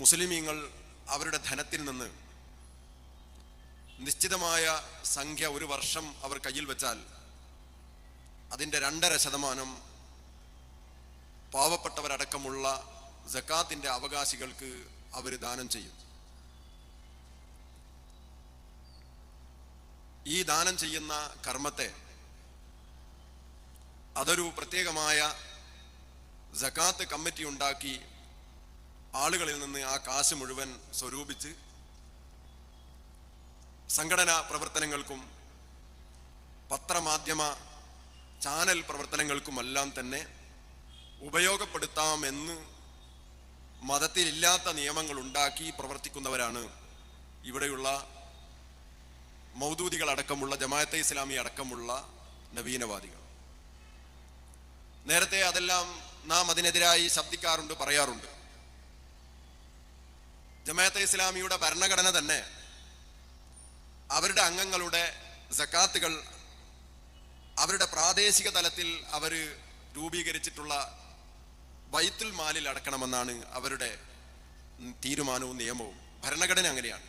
മുസ്ലിമീങ്ങൾ അവരുടെ ധനത്തിൽ നിന്ന് നിശ്ചിതമായ സംഖ്യ ഒരു വർഷം അവർ കയ്യിൽ വെച്ചാൽ അതിന്റെ രണ്ടര ശതമാനം പാവപ്പെട്ടവരടക്കമുള്ള ജക്കാത്തിന്റെ അവകാശികൾക്ക് അവർ ദാനം ചെയ്യും. ഈ ദാനം ചെയ്യുന്ന കർമ്മത്തെ അതൊരു പ്രത്യേകമായ ജക്കാത്ത് കമ്മിറ്റി ഉണ്ടാക്കി ആളുകളിൽ നിന്ന് ആ കാശ് മുഴുവൻ സ്വരൂപിച്ച് സംഘടനാ പ്രവർത്തനങ്ങൾക്കും പത്രമാധ്യമ ചാനൽ പ്രവർത്തനങ്ങൾക്കുമെല്ലാം തന്നെ ഉപയോഗപ്പെടുത്താമെന്ന് മതത്തിലില്ലാത്ത നിയമങ്ങൾ ഉണ്ടാക്കി പ്രവർത്തിക്കുന്നവരാണ് ഇവിടെയുള്ള മൗദൂദികൾ അടക്കമുള്ള ജമാഅത്തെ ഇസ്ലാമി അടക്കമുള്ള നവീനവാദികൾ. നേരത്തെ അതെല്ലാം നാം അതിനെതിരായി ശബ്ദിക്കാറുണ്ട് പറയാറുണ്ട്. ജമാഅത്തെ ഇസ്ലാമിയുടെ ഭരണഘടന തന്നെ അവരുടെ അംഗങ്ങളുടെ സക്കാത്തുകൾ അവരുടെ പ്രാദേശിക തലത്തിൽ അവർ രൂപീകരിച്ചിട്ടുള്ള വൈത്തുൽ മാലിൽ അടക്കണമെന്നാണ് അവരുടെ തീരുമാനവും നിയമവും. ഭരണഘടന അങ്ങനെയാണ്.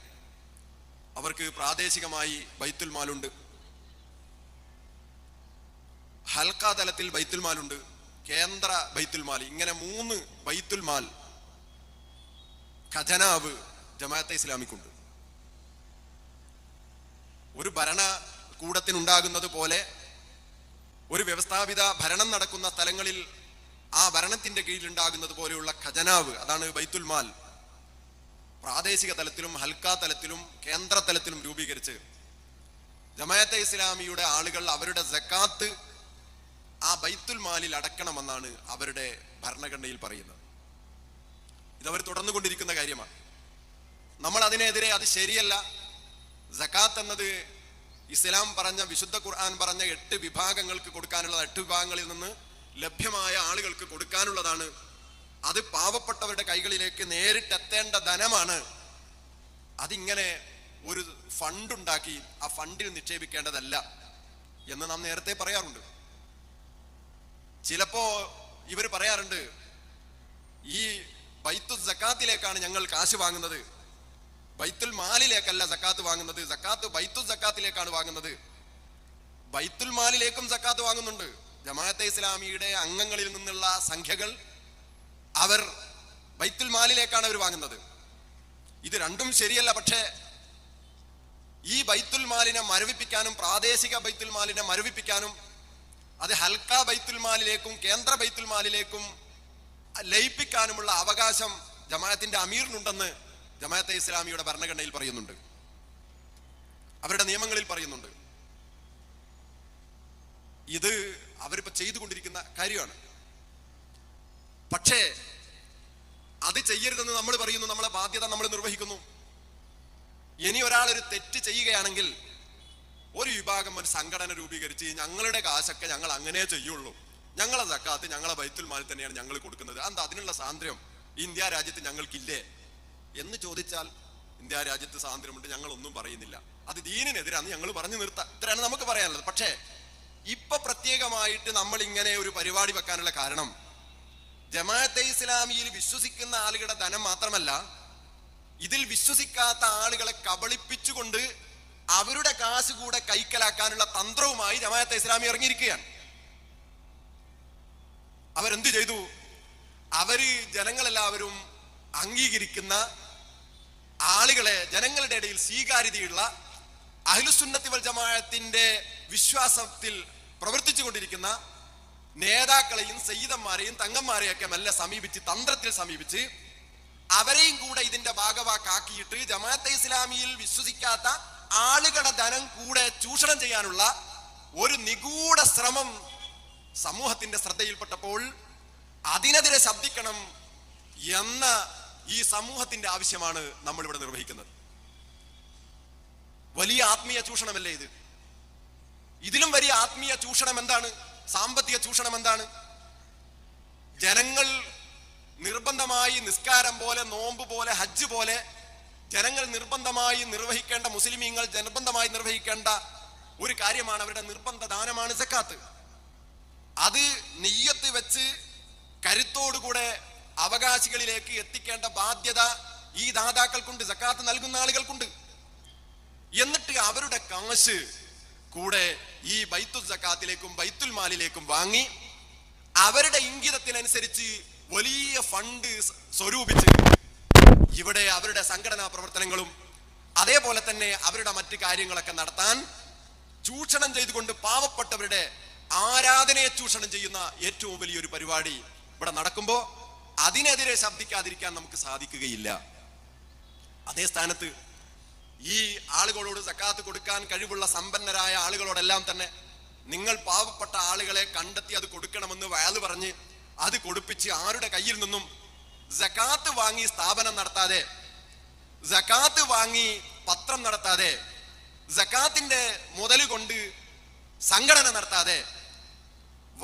അവർക്ക് പ്രാദേശികമായി ബൈത്തുൽ മാലുണ്ട്. ഹൽക്ക തലത്തിൽ ബൈത്തുൽ മാലുണ്ട്. കേന്ദ്ര ബൈത്തുൽ മാൽ. ഇങ്ങനെ മൂന്ന് ബൈത്തുൽ മാൽ ഖജനാവ് ജമാഅത്തെ ഇസ്ലാമിക്കുണ്ട്. ഒരു ഭരണകൂടത്തിനുണ്ടാകുന്നത് പോലെ ഒരു വ്യവസ്ഥാപിത ഭരണം നടക്കുന്ന സ്ഥലങ്ങളിൽ ആ ഭരണത്തിന്റെ കീഴിലുണ്ടാകുന്നത് പോലെയുള്ള ഖജനാവ് അതാണ് ബൈത്തുൽ മാൽ. പ്രാദേശിക തലത്തിലും ഹൽക്ക തലത്തിലും കേന്ദ്ര തലത്തിലും രൂപീകരിച്ച് ജമാഅത്തെ ഇസ്ലാമിയുടെ ആളുകൾ അവരുടെ ജക്കാത്ത് ആ ബൈത്തുൽ മാലിൽ അടക്കണമെന്നാണ് അവരുടെ ഭരണഘടനയിൽ പറയുന്നത്. ഇതവർ തുടർന്നുകൊണ്ടിരിക്കുന്ന കാര്യമാണ്. നമ്മൾ അതിനെതിരെ അത് ശരിയല്ല. സക്കാത്ത് എന്നത് ഇസ്ലാം പറഞ്ഞ വിശുദ്ധ ഖുർആൻ പറഞ്ഞ എട്ട് വിഭാഗങ്ങൾക്ക് കൊടുക്കാനുള്ള എട്ട് വിഭാഗങ്ങളിൽ നിന്ന് ലഭ്യമായ ആളുകൾക്ക് കൊടുക്കാനുള്ളതാണ്. അത് പാവപ്പെട്ടവരുടെ കൈകളിലേക്ക് നേരിട്ടെത്തേണ്ട ധനമാണ്. അതിങ്ങനെ ഒരു ഫണ്ട് ഉണ്ടാക്കി ആ ഫണ്ടിൽ നിക്ഷേപിക്കേണ്ടതല്ല എന്ന് നാം നേരത്തെ പറയാറുണ്ട്. ചിലപ്പോ ഇവർ പറയാറുണ്ട് ഈ ബൈത്തു സക്കാത്തിലേക്കാണ് ഞങ്ങൾ കാശ് വാങ്ങുന്നത്. ബൈത്തുൽ മാലിലേക്കല്ല സക്കാത്ത് വാങ്ങുന്നത്. സക്കാത്ത് ബൈത്തു സക്കാത്തിലേക്കാണ് വാങ്ങുന്നത്. ബൈത്തുൽ മാലിലേക്കും സക്കാത്ത് വാങ്ങുന്നുണ്ട്. ജമാഅത്തെ ഇസ്ലാമിയുടെ അംഗങ്ങളിൽ നിന്നുള്ള സംഖ്യകൾ അവർ ബൈത്തുൽ മാലിലേക്കാണ് അവർ വാങ്ങുന്നത്. ഇത് രണ്ടും ശരിയല്ല. പക്ഷേ ഈ ബൈത്തുൽ മാലിനെ മരവിപ്പിക്കാനും പ്രാദേശിക ബൈത്തുൽ മാലിനെ മരവിപ്പിക്കാനും അത് ഹൽക്ക ബൈത്തുൽ മാലിലേക്കും കേന്ദ്ര ബൈത്തുൽ മാലിലേക്കും ലയിപ്പിക്കാനുമുള്ള അവകാശം ജമാഅത്തിന്റെ അമീറിനുണ്ടെന്ന് ജമാഅത്തെ ഇസ്ലാമിയുടെ ഭരണഘടനയിൽ പറയുന്നുണ്ട്. അവരുടെ നിയമങ്ങളിൽ പറയുന്നുണ്ട്. ഇത് അവരിപ്പോ ചെയ്തുകൊണ്ടിരിക്കുന്ന കാര്യമാണ്. പക്ഷേ അത് ചെയ്യരുതെന്ന് നമ്മൾ പറയുന്നു നമ്മളെ ബാധ്യത നമ്മൾ നിർവഹിക്കുന്നു. ഇനി ഒരാൾ ഒരു തെറ്റ് ചെയ്യുകയാണെങ്കിൽ ഒരു വിഭാഗം ഒരു സംഘടന രൂപീകരിച്ച് ഞങ്ങളുടെ കാശൊക്കെ ഞങ്ങൾ അങ്ങനെ ചെയ്യുള്ളൂ. ഞങ്ങളെ സക്കാത്ത് ഞങ്ങളെ ബൈത്തുൽ മാലിൽ തന്നെയാണ് ഞങ്ങൾ കൊടുക്കുന്നത്. എന്താ അതിനുള്ള സ്വാതന്ത്ര്യം ഇന്ത്യ രാജ്യത്ത് ഞങ്ങൾക്കില്ലേ? എന്ന് ചോദിച്ചാൽ ഇന്ത്യ രാജ്യത്ത് സ്വാതന്ത്ര്യമുണ്ട് ഞങ്ങൾ ഒന്നും പറയുന്നില്ല. അത് ദീനിനെതിരാന്ന് ഞങ്ങൾ പറഞ്ഞു നിർത്താം. ഇത്രയാണ് നമുക്ക് പറയാനുള്ളത്. പക്ഷേ ഇപ്പൊ പ്രത്യേകമായിട്ട് നമ്മൾ ഇങ്ങനെ ഒരു പരിപാടി വെക്കാനുള്ള കാരണം ജമാഅത്തെ ഇസ്ലാമിയിൽ വിശ്വസിക്കുന്ന ആളുകളുടെ ധനം മാത്രമല്ല ഇതിൽ വിശ്വസിക്കാത്ത ആളുകളെ കബളിപ്പിച്ചുകൊണ്ട് അവരുടെ കാശ് കൂടെ കൈക്കലാക്കാനുള്ള തന്ത്രവുമായി ജമാഅത്തെ ഇസ്ലാമി ഇറങ്ങിയിരിക്കുകയാണ്. അവരെന്ത് ചെയ്തു? അവർ ജനങ്ങളെല്ലാവരും അംഗീകരിക്കുന്ന ആളുകളെ ജനങ്ങളുടെ ഇടയിൽ സ്വീകാര്യതയുള്ള അഹ്ലുസുന്നത്തി വൽ ജമാഅത്തിന്റെ വിശ്വാസത്തിൽ പ്രവർത്തിച്ചു കൊണ്ടിരിക്കുന്ന നേതാക്കളെയും സയ്യിദന്മാരെയും തങ്ങന്മാരെയൊക്കെ മെല്ലെ സമീപിച്ച് തന്ത്രത്തിൽ സമീപിച്ച് അവരെയും കൂടെ ഇതിന്റെ ഭാഗവാക്കാക്കിയിട്ട് ജമാഅത്തെ ഇസ്ലാമിയിൽ വിശ്വസിക്കാത്ത ആളുകളുടെ ധനം കൂടെ ചൂഷണം ചെയ്യാനുള്ള ഒരു നിഗൂഢ ശ്രമം സമൂഹത്തിന്റെ ശ്രദ്ധയിൽപ്പെട്ടപ്പോൾ അതിനെതിരെ ശബ്ദിക്കണം എന്ന ഈ സമൂഹത്തിന്റെ ആവശ്യമാണ് നമ്മൾ ഇവിടെ നിർവഹിക്കുന്നത്. വലിയ ആത്മീയ ചൂഷണമല്ലേ ഇത്? ഇതിലും വലിയ ആത്മീയ ചൂഷണം എന്താണ്? സാമ്പത്തിക ചൂഷണം എന്താണ്? ജനങ്ങൾ നിർബന്ധമായി നിസ്കാരം പോലെ നോമ്പ് പോലെ ഹജ്ജ് പോലെ ജനങ്ങൾ നിർബന്ധമായി നിർവഹിക്കേണ്ട മുസ്ലിമീങ്ങൾ നിർബന്ധമായി നിർവഹിക്കേണ്ട ഒരു കാര്യമാണ് അവരുടെ നിർബന്ധ ദാനമാണ് സക്കാത്ത്. അത് നെയ്യത്ത് വെച്ച് കരുത്തോടുകൂടെ അവകാശികളിലേക്ക് എത്തിക്കേണ്ട ബാധ്യത ഈ ദാതാക്കൾക്കുണ്ട് സക്കാത്ത് നൽകുന്ന ആളുകൾക്കുണ്ട്. എന്നിട്ട് അവരുടെ കാശ് കൂടെ ഈ ബൈത്തുൽ സക്കാത്തിലേക്കും ബൈത്തുൽ മാലിലേക്കും വാങ്ങി അവരുടെ ഇംഗിതത്തിനനുസരിച്ച് വലിയ ഫണ്ട് സ്വരൂപിച്ച് ഇവിടെ അവരുടെ സംഘടനാ പ്രവർത്തനങ്ങളും അതേപോലെ തന്നെ അവരുടെ മറ്റു കാര്യങ്ങളൊക്കെ നടത്താൻ ചൂഷണം ചെയ്തുകൊണ്ട് പാവപ്പെട്ടവരുടെ ആരാധനയെ ചൂഷണം ചെയ്യുന്ന ഏറ്റവും വലിയൊരു പരിപാടി ഇവിടെ നടക്കുമ്പോൾ അതിനെതിരെ ശബ്ദിക്കാതിരിക്കാൻ നമുക്ക് സാധിക്കുകയില്ല. അതേ സ്ഥാനത്ത് ഈ ആളുകളോട് സക്കാത്ത് കൊടുക്കാൻ കഴിവുള്ള സമ്പന്നരായ ആളുകളോടെല്ലാം തന്നെ നിങ്ങൾ പാവപ്പെട്ട ആളുകളെ കണ്ടെത്തി അത് കൊടുക്കണമെന്ന് വയൽ പറഞ്ഞ് അത് കൊടുപ്പിച്ച് ആരുടെ കയ്യിൽ നിന്നും ജക്കാത്ത് വാങ്ങി സ്ഥാപനം നടത്താതെ ജക്കാത്ത് വാങ്ങി പത്രം നടത്താതെ ജക്കാത്തിന്റെ മുതൽ കൊണ്ട് സംഘടന നടത്താതെ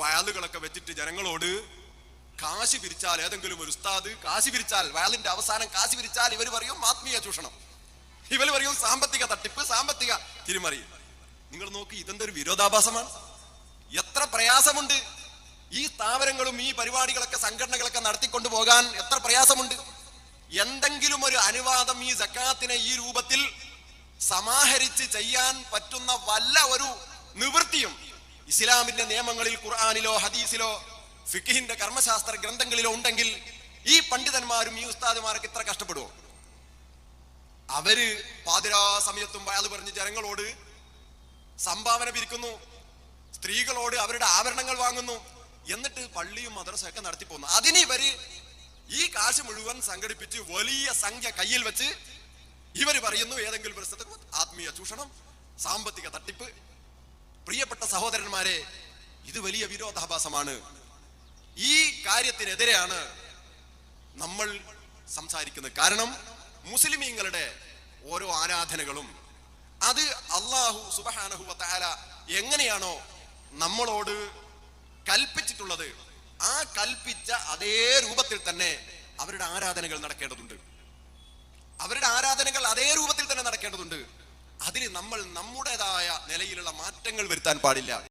വയലുകളൊക്കെ വെച്ചിട്ട് ജനങ്ങളോട് കാശി പിരിച്ചാൽ ഏതെങ്കിലും ഒരു ഉസ്താദ് കാശി പിരിച്ചാൽ വയലിന്റെ അവസാനം കാശി പിരിച്ചാൽ ഇവർ പറയും ആത്മീയ ചൂഷണം. ഇവർ പറയും സാമ്പത്തിക തട്ടിപ്പ് സാമ്പത്തിക തിരിമറി. നിങ്ങൾ നോക്കി ഇതെന്തൊരു വിരോധാഭാസമാണ്. എത്ര പ്രയാസമുണ്ട് ഈ സ്ഥാപനങ്ങളും ഈ പരിപാടികളൊക്കെ സംഘടനകളൊക്കെ നടത്തിക്കൊണ്ടു പോകാൻ എത്ര പ്രയാസമുണ്ട്. എന്തെങ്കിലും ഒരു അനുവാദം ഈ സക്കാത്തിനെ ഈ രൂപത്തിൽ സമാഹരിച്ച് ചെയ്യാൻ പറ്റുന്ന വല്ല ഒരു നിവൃത്തിയും ഇസ്ലാമിന്റെ നിയമങ്ങളിൽ ഖുർആാനിലോ ഹദീസിലോ ഫിഖിന്റെ കർമ്മശാസ്ത്ര ഗ്രന്ഥങ്ങളിലോ ഉണ്ടെങ്കിൽ ഈ പണ്ഡിതന്മാരും ഈ ഉസ്താദുമാർക്ക് ഇത്ര കഷ്ടപ്പെടുവോ? അവർ പാതിരാ സമയത്തും വയാൽ പറഞ്ഞ് ജനങ്ങളോട് സംഭാവന പിരിക്കുന്നു സ്ത്രീകളോട് അവരുടെ ആഭരണങ്ങൾ വാങ്ങുന്നു എന്നിട്ട് പള്ളിയും മദ്രസയൊക്കെ നടത്തി പോകുന്നു. അതിന് ഇവർ ഈ കാശ് മുഴുവൻ സംഘടിപ്പിച്ച് വലിയ സംഖ്യ കയ്യിൽ വെച്ച് ഇവർ പറയുന്നു ഏതെങ്കിലും സ്ഥലത്ത് ആത്മീയ ചൂഷണം സാമ്പത്തിക തട്ടിപ്പ് പ്രിയപ്പെട്ട സഹോദരന്മാരെ ഇത് വലിയ വിരോധാഭാസമാണ്. ഈ കാര്യത്തിനെതിരെയാണ് നമ്മൾ സംസാരിക്കുന്നത്. കാരണം മുസ്ലിമീങ്ങളുടെ ഓരോ ആരാധനകളും അത് അള്ളാഹു സുബഹാനഹു താര എങ്ങനെയാണോ നമ്മളോട് കൽപ്പിച്ചിട്ടുള്ളത് ആ കൽപ്പിച്ച അതേ രൂപത്തിൽ തന്നെ അവരുടെ ആരാധനകൾ നടക്കേണ്ടതുണ്ട്. അവരുടെ ആരാധനകൾ അതേ രൂപത്തിൽ തന്നെ നടക്കേണ്ടതുണ്ട്. അതിന് നമ്മൾ നമ്മുടേതായ നിലയിലുള്ള മാറ്റങ്ങൾ വരുത്താൻ പാടില്ല.